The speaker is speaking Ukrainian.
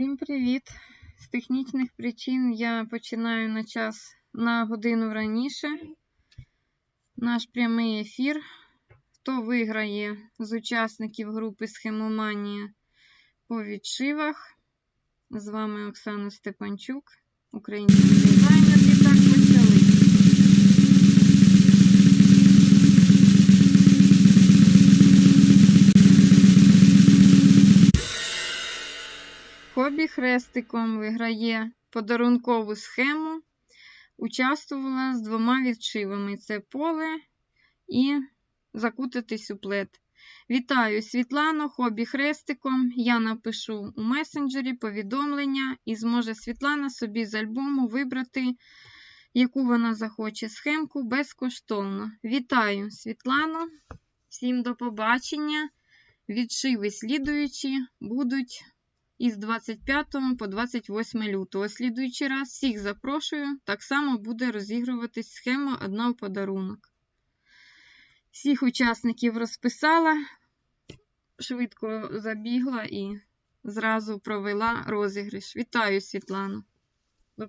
Всім привіт! З технічних причин я починаю на час на годину раніше наш прямий ефір. Хто виграє з учасників групи Схемоманія по відшивах? З вами Оксана Степанчук, український дизайнер. Хобі хрестиком виграє подарункову схему. Участвувала з двома відшивами: це поле і закутати суплет. Вітаю Світлану, хобі хрестиком. Я напишу у месенджері повідомлення, і зможе Світлана собі з альбому вибрати, яку вона захоче схемку безкоштовно. Вітаю Світлану! Всім до побачення! Відшиви слідуючі будуть із 25 по 28 лютого. Слідуючий раз всіх запрошую. Так само буде розігруватись схема одна в подарунок. Всіх учасників розписала, швидко забігла і зразу провела розіграш. Вітаю, Світлану!